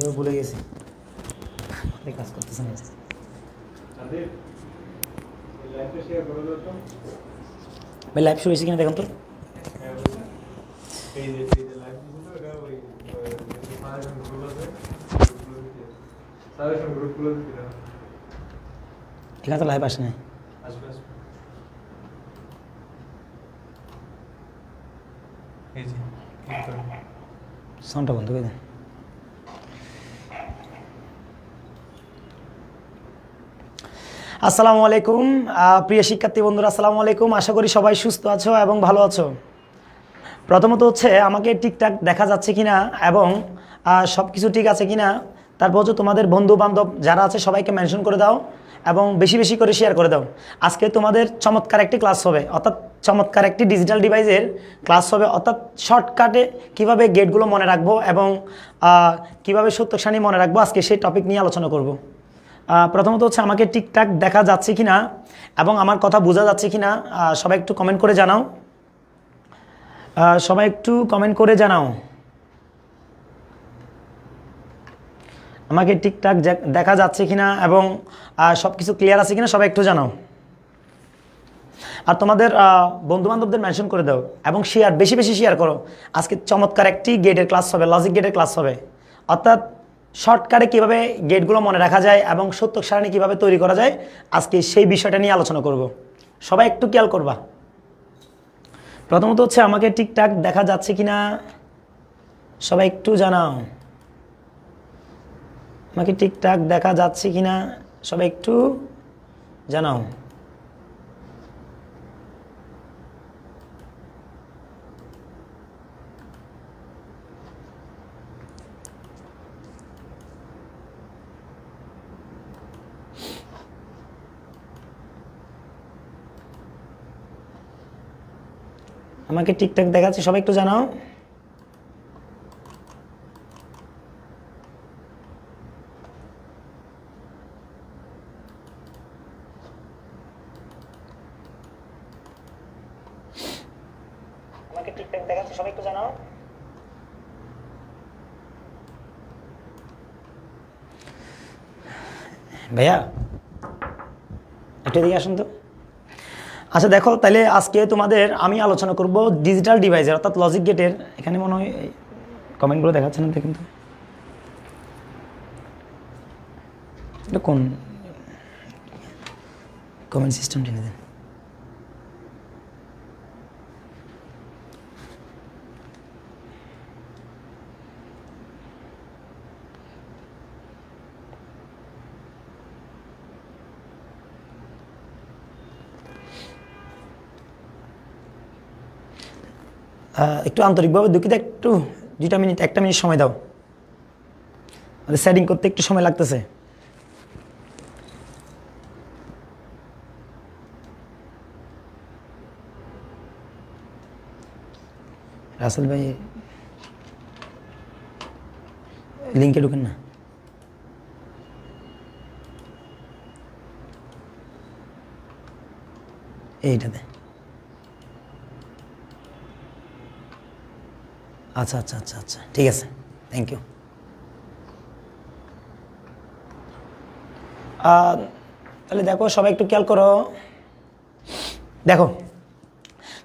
আমিও ভুলে গেছি মাথায় কাজ করতেছে না তাদের এই লাইফটা শেয়ার করে দাও তো ভাই লাইভ শুরু হয়েছে কিনা দেখুন তো হ্যাঁ বুঝছো? এই যে এই যে লাইফ দিছিল এটা ওই সাজেশন গ্রুপ আছে সাজেশন গ্রুপগুলো দিতে দাও এখানে তো লাইভ আসে নাই আসবে আসবে এই যে ক্লিক করো সাউন্ডটা বন্ধ করে দেন আসসালামু আলাইকুম। প্রিয় শিক্ষার্থী বন্ধুরা, আসসালামু আলাইকুম। আশা করি সবাই সুস্থ আছো এবং ভালো আছো। প্রথমত হচ্ছে, আমাকে ঠিকঠাক দেখা যাচ্ছে কিনা এবং সব কিছু ঠিক আছে কিনা, তারপর হচ্ছে তোমাদের বন্ধু বান্ধব যারা আছে, সবাইকে মেনশন করে দাও এবং বেশি বেশি করে শেয়ার করে দাও। আজকে তোমাদের চমৎকার একটি ক্লাস হবে, অর্থাৎ চমৎকার একটি ডিজিটাল ডিভাইসের ক্লাস হবে, অর্থাৎ শর্টকাটে কীভাবে গেটগুলো মনে রাখব এবং কীভাবে সত্য সানি মনে রাখব, আজকে সেই টপিক নিয়ে আলোচনা করব। প্রথমত হচ্ছে আমাকে ঠিকঠাক দেখা যাচ্ছে কিনা এবং আমার কথা বোঝা যাচ্ছে কিনা আহ, সবাই একটু কমেন্ট করে জানাও। সবাই একটু কমেন্ট করে জানাও। আমাকে ঠিকঠাক দেখা যাচ্ছে কিনা এবং সব কিছু ক্লিয়ার আছে কিনা সবাই একটু জানাও। আর তোমাদের বন্ধু বান্ধবদের মেনশন করে দাও এবং শেয়ার বেশি বেশি শেয়ার করো। আজকে চমৎকার একটি গেটের ক্লাস হবে লজিক গেটের ক্লাস হবে। অর্থাৎ শর্টকাটে কীভাবে গেটগুলো মনে রাখা যায় এবং সত্য সারণী কীভাবে তৈরি করা যায়, আজকে সেই বিষয়টা নিয়ে আলোচনা করব। সবাই একটু খেয়াল করবা। প্রথমত হচ্ছে আমাকে ঠিকঠাক দেখা যাচ্ছে কি না সবাই একটু জানাও। আমাকে ঠিকঠাক দেখা যাচ্ছে কি না সবাই একটু জানাও। আমাকে ঠিকঠাক দেখাচ্ছে, সবাই একটু জানাও। দেখাচ্ছে, সবাই একটু জানাও। ভাইয়া, একটু এদিকে আসুন তো। আচ্ছা দেখো তাহলে আজকে তোমাদের আমি আলোচনা করব ডিজিটাল ডিভাইসের অর্থাৎ লজিক গেটের এখানে মনে হয় কমেন্টগুলো দেখাচ্ছে না কিন্তু। এটা কোন কমেন্ট সিস্টেম টেনে দেন একটু আন্তরিকভাবে দুঃখিত, একটু দুইটা মিনিট, একটা মিনিট সময় দাও। সেটিং করতে একটু সময় লাগতেছে। রাসেল ভাই লিঙ্কে ঢুকেন না। এইটাতে। আচ্ছা আচ্ছা আচ্ছা আচ্ছা। ঠিক আছে। থ্যাংক ইউ তাহলে দেখো, সবাই একটু খেয়াল করো। দেখো,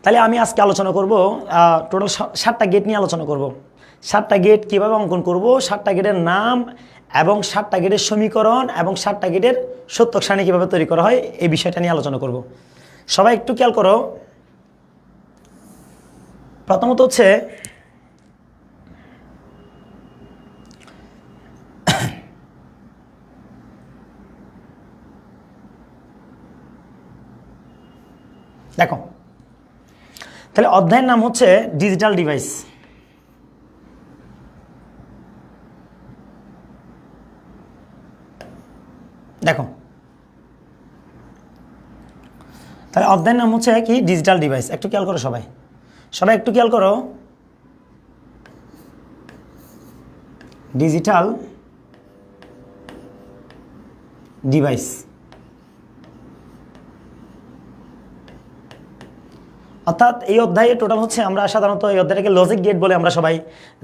তাহলে আমি আজকে আলোচনা করব টোটাল সাতটা গেট নিয়ে আলোচনা করব। সাতটা গেট কীভাবে অঙ্কন করব? সাতটা গেটের নাম এবং সাতটা গেটের সমীকরণ এবং সাতটা গেটের সত্যক সারণী কীভাবে তৈরি করা হয়, এই বিষয়টা নিয়ে আলোচনা করব। সবাই একটু খেয়াল করো। প্রথমত হচ্ছে দেখো। তাহলে অধ্যায়ের নাম হচ্ছে ডিজিটাল ডিভাইস। দেখো। তাহলে অধ্যায়ের নাম হচ্ছে কি? Digital device. একটু খেয়াল করো সবাই। সবাই একটু খেয়াল করো। Digital device. অর্থাৎ এই অধ্যায়ে টোটাল হচ্ছে আমরা সাধারণত এই অধ্যায়টাকে লজিক গেট বলে আমরা সবাই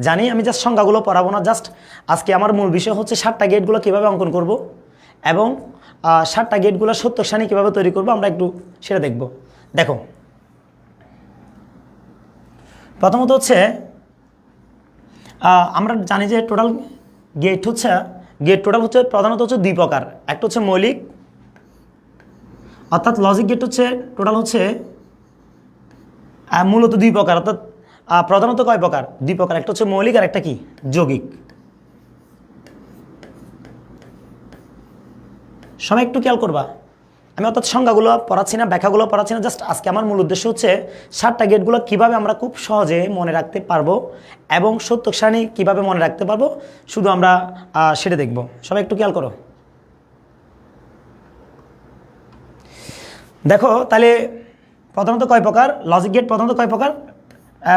জানি। আমি জাস্ট সংখ্যাগুলো পড়াবো না জাস্ট আজকে আমার মূল বিষয় হচ্ছে সাতটা গেটগুলো কীভাবে অঙ্কন করব এবং সাতটা গেটগুলো সত্য সানি কীভাবে তৈরি করব আমরা একটু সেটা দেখব। দেখো, প্রথমত হচ্ছে আমরা জানি যে টোটাল গেট হচ্ছে গেট টোটাল হচ্ছে প্রধানত হচ্ছে দুই প্রকার। একটা হচ্ছে মৌলিক, অর্থাৎ লজিক গেট হচ্ছে টোটাল হচ্ছে মূলত দুই প্রকার, অর্থাৎ প্রধানত কয় প্রকার? দুই প্রকার, একটা হচ্ছে মৌলিক আর একটা কি? যৌগিক। সবাই একটু খেয়াল করবা। আমি অর্থাৎ সংজ্ঞাগুলো পড়াচ্ছি না, ব্যাখ্যাগুলো পড়াচ্ছি না, জাস্ট আজকে আমার মূল উদ্দেশ্য হচ্ছে সাতটা গেটগুলো কীভাবে আমরা খুব সহজে মনে রাখতে পারব এবং সত্য সারণী কীভাবে মনে রাখতে পারব, শুধু আমরা সেটা দেখব। সবাই একটু খেয়াল করো। দেখো, তাহলে প্রধানত কয় প্রকার? লজিক গেট প্রধানত কয় প্রকার?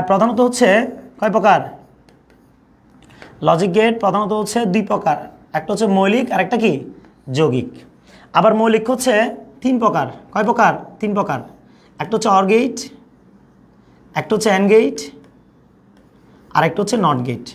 প্রধানত হচ্ছে কয় প্রকার? লজিক গেট প্রধানত হচ্ছে দুই প্রকার। একটা হচ্ছে মৌলিক আর একটা কি? যৌগিক। আবার মৌলিক হচ্ছে তিন প্রকার। কয় প্রকার? তিন প্রকার। একটা হচ্ছে অর গেট একটা হচ্ছে অ্যান গেট আর একটা হচ্ছে নট গেট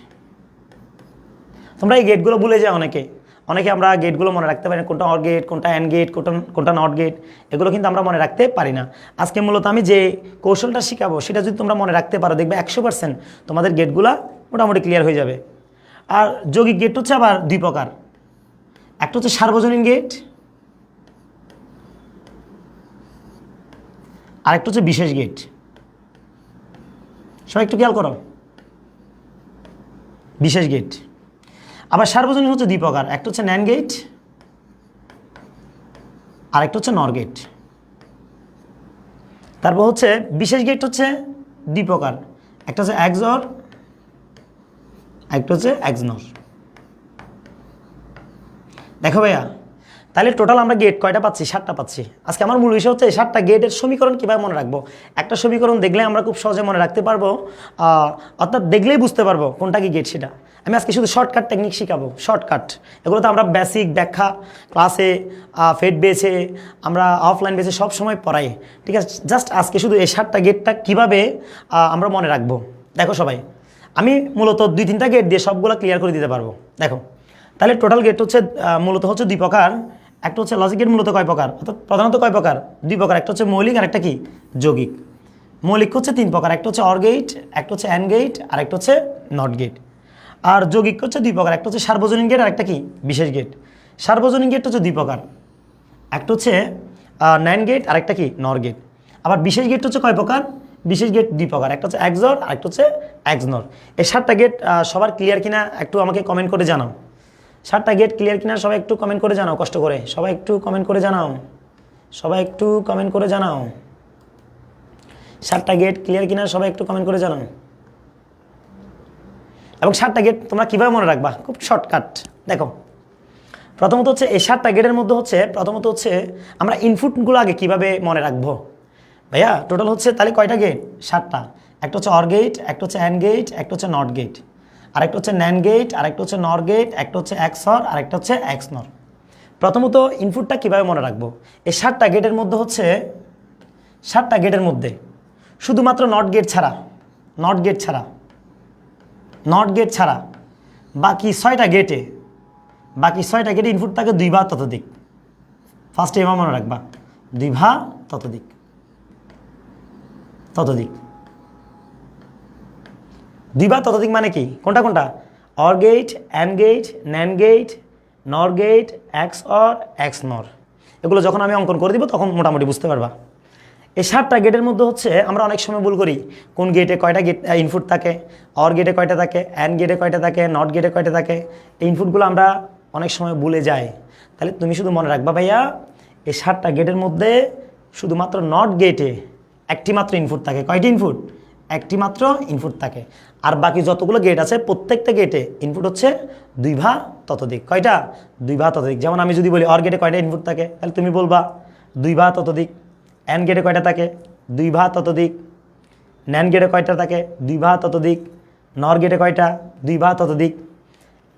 তোমরা এই গেটগুলো ভুলে যাও অনেকে। অনেকে আমরা গেটগুলো মনে রাখতে পারি না, কোনটা অর গেট কোনটা অ্যান গেট কোনটা কোনটা নট গেট এগুলো কিন্তু আমরা মনে রাখতে পারি না। আজকে মূলত আমি যে কৌশলটা শেখাবো, সেটা যদি তোমরা মনে রাখতে পারো, দেখবে একশো পার্সেন্ট তোমাদের গেটগুলো মোটামুটি ক্লিয়ার হয়ে যাবে। আর যৌগিক গেট হচ্ছে আবার দুই প্রকার। একটা হচ্ছে সার্বজনীন গেট আর একটা হচ্ছে বিশেষ গেট সবাই একটু খেয়াল করো। বিশেষ গেট আবার সার্বজনীন হচ্ছে দুই প্রকার, একটা হচ্ছে ন্যান গেট আর একটা হচ্ছে নর গেট তারপর হচ্ছে বিশেষ গেট হচ্ছে দুই প্রকার, একটা হচ্ছে একজর একটা হচ্ছে একজনর দেখো ভাইয়া, তাহলে টোটাল আমরা গেট কয়টা পাচ্ছি? সাতটা পাচ্ছি। আজকে আমার মূল বিষয় হচ্ছে এই সাতটা গেটের সমীকরণ কীভাবে মনে রাখব? একটা সমীকরণ দেখলে আমরা খুব সহজে মনে রাখতে পারব অর্থাৎ দেখলেই বুঝতে পারব কোনটা কি গেট সেটা। আমি আজকে শুধু শর্টকাট টেকনিক শেখাবো। শর্টকাট এগুলো তো আমরা বেসিক ব্যাখ্যা ক্লাসে ফেড বেছে আমরা অফলাইন বেছে সব সময় পড়াই। ঠিক আছে? জাস্ট আজকে শুধু এই সাতটা গেটটা কীভাবে আমরা মনে রাখব। দেখো সবাই, আমি মূলত দুই তিনটা গেট দিয়ে সবগুলো ক্লিয়ার করে দিতে পারব। দেখো, তাহলে টোটাল গেট হচ্ছে মূলত হচ্ছে দুই প্রকার। একটা হচ্ছে লজিক গেট মূলত কয় প্রকার? অর্থাৎ প্রধানত কয় প্রকার? দুই প্রকার, একটা হচ্ছে মৌলিক আর একটা কি? যৌগিক। মৌলিক হচ্ছে তিন প্রকার, একটা হচ্ছে অর গেট একটা হচ্ছে অ্যান গেট আর একটা হচ্ছে নট গেট আর যৌগিক হচ্ছে দুই প্রকার, একটা হচ্ছে সার্বজনীন গেট আর একটা কি? বিশেষ গেট সার্বজনীন গেট হচ্ছে দুই প্রকার। একটা হচ্ছে নাইন গেট আর একটা কি? নর গেট আবার বিশেষ গেট হচ্ছে কয় প্রকার? বিশেষ গেট দুই প্রকার, একটা হচ্ছে একজর আর একটা হচ্ছে একজনর। এই সাতটা গেট সবার ক্লিয়ার কিনা একটু আমাকে কমেন্ট করে জানাও। সাতটা গেট ক্লিয়ার কিনা সবাই একটু কমেন্ট করে জানাও, কষ্ট করে। সবাই একটু কমেন্ট করে জানাও। সবাই একটু কমেন্ট করে জানাও। সাতটা গেট ক্লিয়ার কিনা সবাই একটু কমেন্ট করে জানাও। এবং সাতটা গেট তোমরা কীভাবে মনে রাখবা? খুব শর্টকাট দেখো, প্রথমত হচ্ছে এই সাতটা গেটের মধ্যে হচ্ছে, প্রথমত হচ্ছে আমরা ইনপুটগুলো আগে কীভাবে মনে রাখব? ভাইয়া টোটাল হচ্ছে তাহলে কয়টা গেট সাতটা। একটা হচ্ছে অর গেট একটা হচ্ছে অ্যান গেট একটা হচ্ছে নট গেট আর একটা হচ্ছে ন্যান গেট আর একটা হচ্ছে নর গেট একটা হচ্ছে এক্সর আর একটা হচ্ছে এক্স নর প্রথমত ইনপুটটা কীভাবে মনে রাখব? এই সাতটা গেটের মধ্যে হচ্ছে, সাতটা গেটের মধ্যে। শুধুমাত্র নট গেট ছাড়া। নট গেট ছাড়া। নট গেট ছাড়া। বাকি ছয়টা গেটে, বাকি ছয়টা গেটে ইনপুট থাকে দুই ভাগ ততোধিক। ফার্স্টে এবার মনে রাখবা, দুই ভাগ ততোধিক ততোধিক। দুই ভাগ ততোধিক মানে কি? কোনটা কোনটা? Or gate and gate NAND gate NOR gate XOR XNOR এগুলো যখন আমি অঙ্কন করে দিব, তখন মোটামুটি বুঝতে পারবা। এই সাতটা গেটের মধ্যে হচ্ছে আমরা অনেক সময় ভুল করি। কোন গেটে কয়টা গেট ইনপুট থাকে অর গেটে কয়টা থাকে অ্যান গেটে কয়টা থাকে নট গেটে কয়টা থাকে, এই ইনপুটগুলো আমরা অনেক সময় ভুলে যাই। তাহলে তুমি শুধু মনে রাখবা ভাইয়া, এই সাতটা গেটের মধ্যে শুধুমাত্র নট গেটে একটি মাত্র ইনপুট থাকে। কয়টি ইনপুট একটি মাত্র ইনপুট থাকে। আর বাকি যতগুলো গেট আছে, প্রত্যেকটা গেটে ইনপুট হচ্ছে দুই ভা ততোধিক। কয়টা? দুই ভা ততোধিক। যেমন আমি যদি বলি অর গেটে কয়টা ইনপুট থাকে, তাহলে তুমি বলবা, দুই ভা ততোধিক। অ্যান গেটে কয়টা থাকে? দুই ভা ততোধিক। ন্যান গেটে কয়টা থাকে? দুই ভা ততোধিক। নর গেটে কয়টা? দুই ভা ততোধিক।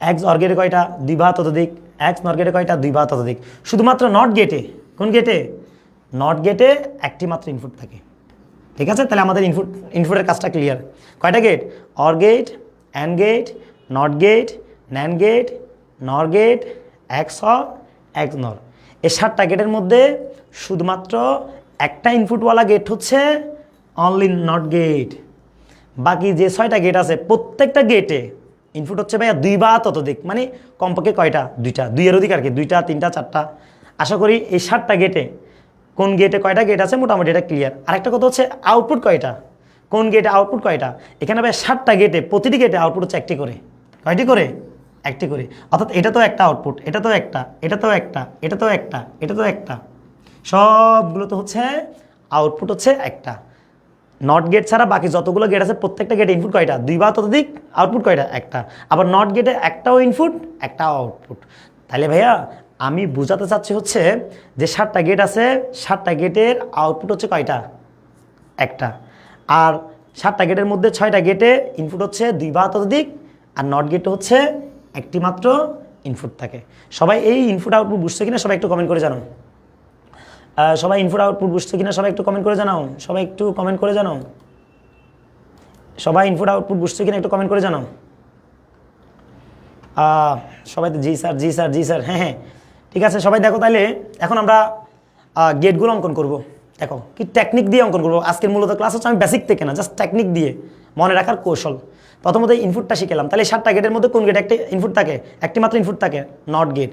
এক্স অর গেটে কয়টা? দুই ভা ততোধিক। এক্স নর গেটে কয়টা? দুই ভা ততোধিক। শুধুমাত্র নট গেটে কোন গেটে নট গেটে একটি মাত্র ইনপুট থাকে। ঠিক আছে? তাহলে আমাদের ইনপুট ইনপুটের কাজটা ক্লিয়ার কয়টা gate or gate and gate not gate NAND gate NOR gate XOR XNOR এই সাতটা গেটের মধ্যে শুধুমাত্র একটা ইনপুটওয়ালা গেট হচ্ছে অনলি নট গেট বাকি যে ছয়টা গেট আছে, প্রত্যেকটা গেটে ইনপুট হচ্ছে ভাইয়া দুই বা ততোধিক। মানে কমপক্ষে কয়টা? দুইটা। দুইয়ের অধিক আর কি দুইটা, তিনটা, চারটা। আশা করি এই সাতটা গেটে কোন গেটে কয়টা গেট আছে মোটামুটি এটা ক্লিয়ার আরেকটা কথা হচ্ছে আউটপুট কয়টা? কোন গেটে আউটপুট কয়টা? এখানে ভাই সাতটা গেটে প্রতিটি গেটে আউটপুট হচ্ছে একটি করে। কয়টি করে? একটি করে। অর্থাৎ এটা তো একটা আউটপুট এটা তো একটা, এটা তো একটা, এটা তো একটা, এটা তো একটা। সবগুলো তো হচ্ছে আউটপুট হচ্ছে একটা। নট গেট ছাড়া বাকি যতগুলো গেট আছে প্রত্যেকটা গেটে ইনপুট কয়টা? দুই বা ততোধিক আউটপুট কয়টা? একটা। আবার নট গেটে একটাও ইনপুট একটাও আউটপুট তাহলে ভাইয়া আমি বোঝাতে চাচ্ছি হচ্ছে যে সাতটা গেট আছে সাতটা গেটের আউটপুট হচ্ছে কয়টা? একটা। আর সাতটা গেটের মধ্যে ছয়টা গেটে ইনপুট হচ্ছে দুই বা ততোধিক আর নট গেটে হচ্ছে একটি মাত্র ইনপুট থাকে। সবাই এই ইনপুট আউটপুট বুঝছে কিনা সবাই একটু কমেন্ট করে আহ, সবাই ইনপুট আউটপুট বুঝছে কিনা সবাই একটু কমেন্ট করে জানাও। সবাই একটু কমেন্ট করে জানাও। সবাই ইনপুট আউটপুট বুঝছে কিনা একটু কমেন্ট করে জানাও। সবাই তো জি স্যার জি স্যার জি স্যার হ্যাঁ হ্যাঁ। ঠিক আছে, সবাই দেখো তাহলে এখন আমরা গেটগুলো অঙ্কন করব। দেখো, কি টেকনিক দিয়ে অঙ্কন করব? আজকের মূলত ক্লাস হচ্ছে আমি বেসিক থেকে না জাস্ট টেকনিক দিয়ে। মনে রাখার কৌশল। প্রথমত ইনপুটটা শিখেলাম। তাহলে এই সাতটা গেটের মধ্যে কোন গেট একটি ইনপুট থাকে? একটি মাত্র ইনপুট থাকে নট গেট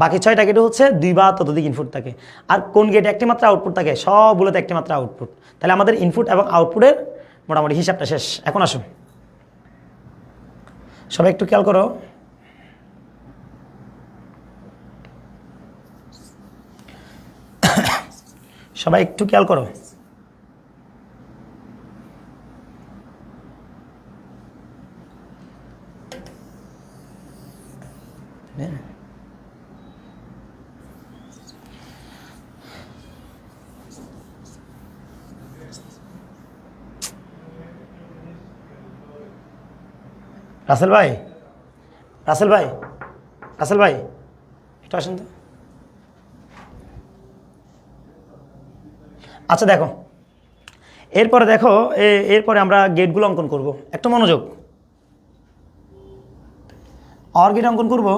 বাকি ছয়টা গেটে হচ্ছে দুই বা ততোধিক ইনপুট থাকে। আর কোন গেটে একটি মাত্র আউটপুট থাকে? সবগুলোতে একটি মাত্র আউটপুট তাহলে আমাদের ইনপুট এবং আউটপুটের মোটামুটি হিসাবটা শেষ। এখন আসুন। সবাই একটু খেয়াল করো। সবাই একটু খেয়াল করো। রাসেল ভাই? রাসেল ভাই? রাসেল ভাই? একটু আসেন তো। আচ্ছা দেখো। এরপরে দেখো এরপরে আমরা গেটগুলো অঙ্কন করব। একটু মনোযোগ। অর গেট অঙ্কন করব।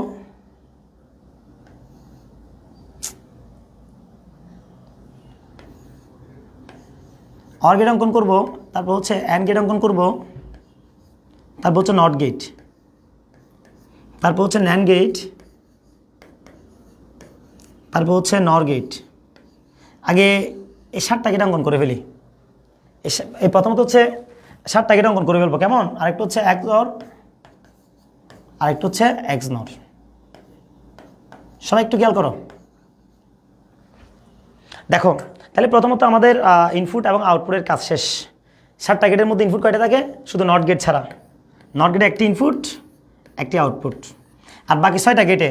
অর গেট অঙ্কন করব। তারপর হচ্ছে অ্যান্ড গেট অঙ্কন করব। তারপর হচ্ছে নট গেট তারপর হচ্ছে ন্যান গেট তারপর হচ্ছে নর গেট আগে এই সাতটা গেট অঙ্কন করে ফেলি। এই প্রথমত হচ্ছে সাতটা গেট অঙ্কন করে ফেলব, কেমন? আরেকটা হচ্ছে এক নর আরেকটা হচ্ছে এক্স নর সবাই একটু খেয়াল করো। দেখো, তাহলে প্রথমত আমাদের ইনপুট এবং আউটপুটের কাজ শেষ। সাতটা গেটের মধ্যে ইনপুট কয়টা থাকে? শুধু নট গেট ছাড়া। নট গেটে একটি ইনপুট একটি আউটপুট আর বাকি ছয়টা গেটে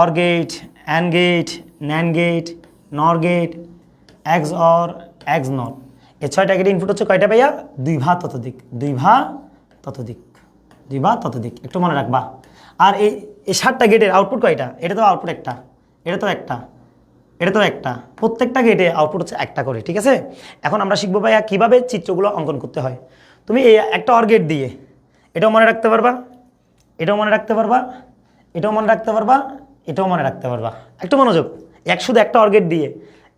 or gate and gate NAND gate NOR gate XOR XNOR এই ছয়টা গেটে ইনপুট হচ্ছে কয়টা পাইয়া দুই ভা ততোধিক, দুই ভা ততোধিক, দুই ভা ততোধিক। একটু মনে রাখবা। আর এই এই সাতটা গেটের আউটপুট কয়টা? এটা তো আউটপুট একটা, এটা তো একটা, এটা তো একটা। প্রত্যেকটা গেটে আউটপুট হচ্ছে একটা করে, ঠিক আছে? এখন আমরা শিখব ভাইয়া কীভাবে চিত্রগুলো অঙ্কন করতে হয়। তুমি এই একটা অর গেট দিয়ে এটাও মনে রাখতে পারবা? এটাও মনে রাখতে পারবা? এটাও মনে রাখতে পারবা? এটাও মনে রাখতে পারবা। একটু মনোযোগ। এক শুধু একটা অর গেট দিয়ে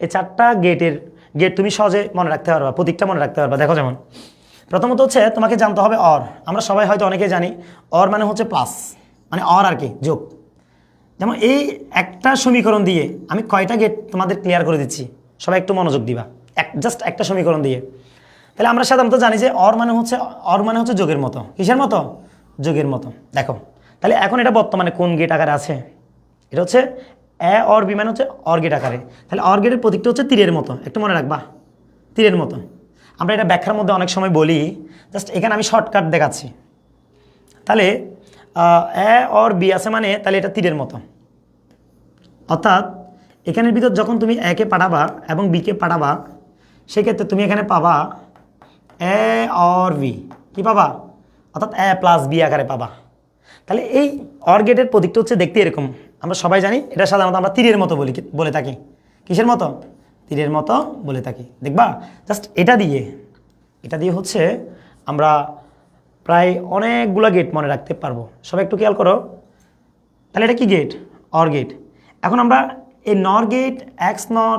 এই চারটা গেটের গেট তুমি সহজে মনে রাখতে পারবা, প্রতীকটা মনে রাখতে পারবা। দেখো যেমন। প্রথমত হচ্ছে তোমাকে জানতে হবে অর আমরা সবাই হয়তো অনেকেই জানি অর মানে হচ্ছে প্লাস মানে অর আর কি, যোগ। যেমন এই একটা সমীকরণ দিয়ে আমি কয়টা গেট তোমাদের ক্লিয়ার করে দিচ্ছি? সবাই একটু মনোযোগ দিবা। এক জাস্ট একটা সমীকরণ দিয়ে। তাহলে আমরা সাধারণত জানি যে অর মানে হচ্ছে, অর মানে হচ্ছে যোগের মতো। কিসের মতো? যোগের মতো। দেখো, তাহলে এখন এটা বর্তমানে কোন গেট আকারে আছে? এটা হচ্ছে এ, অর, বি মানে হচ্ছে অর গেট আকারে। তাহলে অর গেটের প্রতীকটা হচ্ছে তীরের মতো। একটু মনে রাখবা। তীরের মতো। আমরা এটা ব্যাখ্যার মধ্যে অনেক সময় বলি। জাস্ট এখানে আমি শর্টকাট দেখাচ্ছি। তাহলে এ, অর, বি আছে মানে তাহলে এটা তীরের মতো। অর্থাৎ এখানের ভিতর যখন তুমি একে পাঠাবা এবং বিকে পাঠাবা, সেক্ষেত্রে তুমি এখানে পাবা এ অর বি কী পাবা? অর্থাৎ এ প্লাস বি আকারে পাবা। তাহলে এই অর গেটের প্রতীকটা হচ্ছে দেখতে এরকম। আমরা সবাই জানি, এটা সাধারণত আমরা তীরের মতো বলি বলে থাকি। কিসের মতো? তীরের মতো বলে থাকি। দেখবা? জাস্ট এটা দিয়ে এটা দিয়ে হচ্ছে আমরা প্রায় অনেকগুলো গেট মনে রাখতে পারব। সবাই একটু খেয়াল করো। তাহলে এটা কি গেট? Or gate. এখন আমরা এই নর গেট, এক্স নর,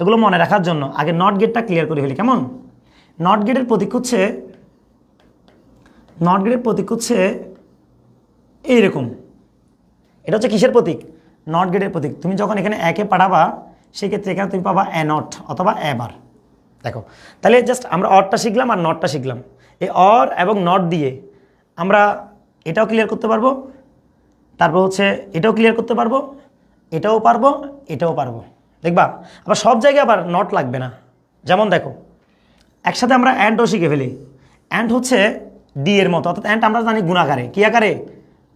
এগুলো মনে রাখার জন্য আগে নট গেটটা ক্লিয়ার করে ফেলি, কেমন? নট গেটের প্রতীক হচ্ছে নট গেটের প্রতীক হচ্ছে এইরকম। এটা হচ্ছে কিসের প্রতীক? নট গেটের প্রতীক। তুমি যখন এখানে একে পাঠাবা, সেক্ষেত্রে এখানে তুমি পাবা এ নট অথবা এ বার দেখো, তাহলে জাস্ট আমরা অরটা শিখলাম আর নটটা শিখলাম। এই অর এবং নট দিয়ে আমরা এটাও ক্লিয়ার করতে পারব। তারপর হচ্ছে এটাও ক্লিয়ার করতে পারব, এটাও পারব এটাও পারব। দেখবা? আবার সব জায়গায় আবার নট লাগবে না। যেমন দেখো একসাথে আমরা অ্যান্ডও শিখে ফেলি। অ্যান্ড হচ্ছে ডি এর মতো, অর্থাৎ অ্যান্ড আমরা জানি গুণাকারে। কী আকারে?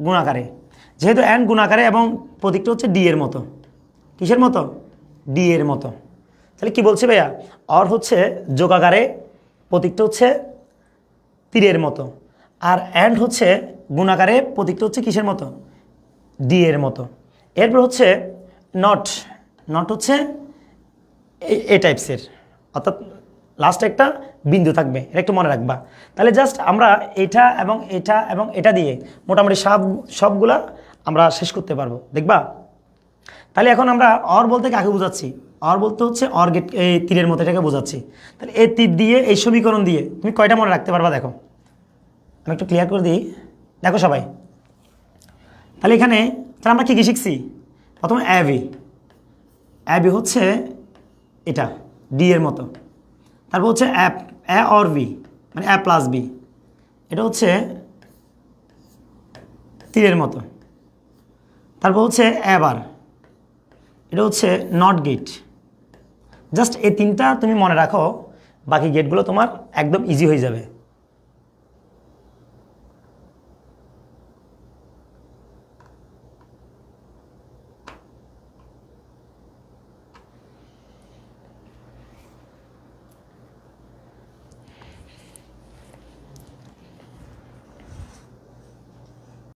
গুণাকারে। যেহেতু অ্যান্ড গুণাকারে এবং প্রতীকটা হচ্ছে ডি এর মতো। কিসের মতো? ডি এর মতো। তাহলে কি বলছে ভাইয়া? অর হচ্ছে যোগাকারে, প্রতীকটা হচ্ছে তীরের মতো। আর অ্যান্ড হচ্ছে গুণাকারে, প্রতীকটা হচ্ছে কিসের মতো? ডি এর মতো। এরপর হচ্ছে নট নট হচ্ছে এ টাইপসের অর্থাৎ লাস্টে একটা বিন্দু থাকবে, এটা একটু মনে রাখবা। তাহলে জাস্ট আমরা এটা এবং এটা এবং এটা দিয়ে মোটামুটি সব, সবগুলা আমরা শেষ করতে পারব, দেখবা? তাহলে এখন আমরা অর বলতে কাকে বোঝাচ্ছি? অর বলতে হচ্ছে অর গেট এই তীরের মতো এটাকে বোঝাচ্ছি। তাহলে এই তীর দিয়ে, এই সমীকরণ দিয়ে তুমি কয়টা মনে রাখতে পারবা দেখো? আমি একটু ক্লিয়ার করে দিই। দেখো সবাই। তাহলে এখানে, তাহলে আমরা কী কী শিখছি? প্রথমে অ্যাবি অ্যাবি হচ্ছে এটা ডি এর মতো। তারপর হচ্ছে অ্যাপ অ্যা অর বি মানে অ্যা প্লাস বি এটা হচ্ছে তীরের মতো। তারপর হচ্ছে অ্যাবার এটা হচ্ছে নট গেট জাস্ট এই তিনটা তুমি মনে রাখো, বাকি গেটগুলো তোমার একদম ইজি হয়ে যাবে।